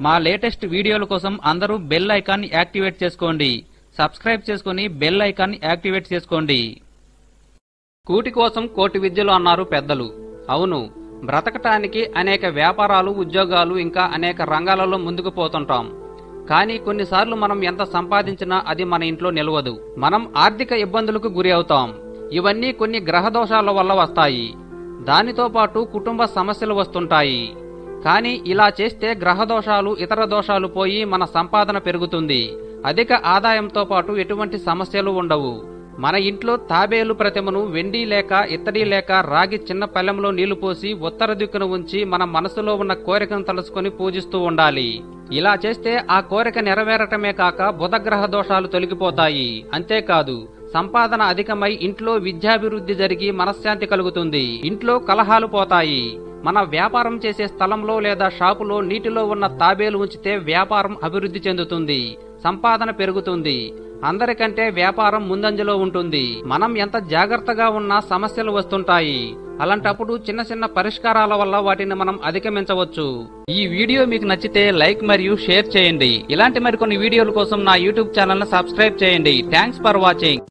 మా లేటెస్ట్ వీడియోల కోసం అందరూ బెల్ ఐకాన్ యాక్టివేట్ చేసుకోండి. సబ్స్క్రైబ్ చేసుకుని బెల్ ఐకాన్ యాక్టివేట్ చేసుకోండి. కూటి కోసం కోటి విద్యలు అన్నారు పెద్దలు. అవును బ్రతకటానికి అనేక వ్యాపారాలు ఉద్యోగాలు ఇంకా అనేక రంగాలలో ముందుకు పోతుంటాం. కానీ కొన్నిసార్లు మనం ఎంత సంపాదించినా అది మన ఇంట్లో నిలవదు. మనం ఆర్థిక ఇబ్బందులకు గురి అవుతాం. ఇవన్నీ కొన్ని గ్రహ దోషాల వల్ల వస్తాయి. దానితో పాటు కుటుంబ సమస్యలు వస్తుంటాయి. కానీ ఇలా చేస్తే గ్రహ దోషాలు ఇతర దోషాలు పోయి మన సంపాదన పెరుగుతుంది. అధిక ఆదాయంతో పాటు ఎటువంటి సమస్యలు ఉండవు. మన ఇంట్లో తాబేలు ప్రతిమను వెండి లేక ఇత్తడి లేక రాగి చిన్న పల్లెంలో నీళ్ళు పోసి ఉత్తర దిక్కున ఉంచి మన మనసులో ఉన్న కోరికను తలుసుకొని పూజిస్తూ ఉండాలి. ఇలా చేస్తే ఆ కోరిక నెరవేరటమే కాక బుధగ్రహ దోషాలు తొలగిపోతాయి. అంతేకాదు సంపాదన అధికమై ఇంట్లో విద్యాభివృద్ధి జరిగి మనశ్శాంతి కలుగుతుంది. ఇంట్లో కలహాలు పోతాయి. మన వ్యాపారం చేసే స్థలంలో లేదా షాపులో నీటిలో ఉన్న తాబేలు ఉంచితే వ్యాపారం అభివృద్ధి చెందుతుంది సంపాదన పెరుగుతుంది. అందరికంటే వ్యాపారం ముందంజలో ఉంటుంది. మనం ఎంత జాగ్రత్తగా ఉన్నా సమస్యలు వస్తుంటాయి. అలాంటప్పుడు చిన్న చిన్న పరిష్కారాల వల్ల వాటిని మనం అధిగమించవచ్చు. ఈ వీడియో మీకు నచ్చితే లైక్ మరియు షేర్ చేయండి. ఇలాంటి మరికొన్ని వీడియోల కోసం నా యూట్యూబ్ ఛానల్ సబ్స్క్రైబ్ చేయండి. Thanks for watching.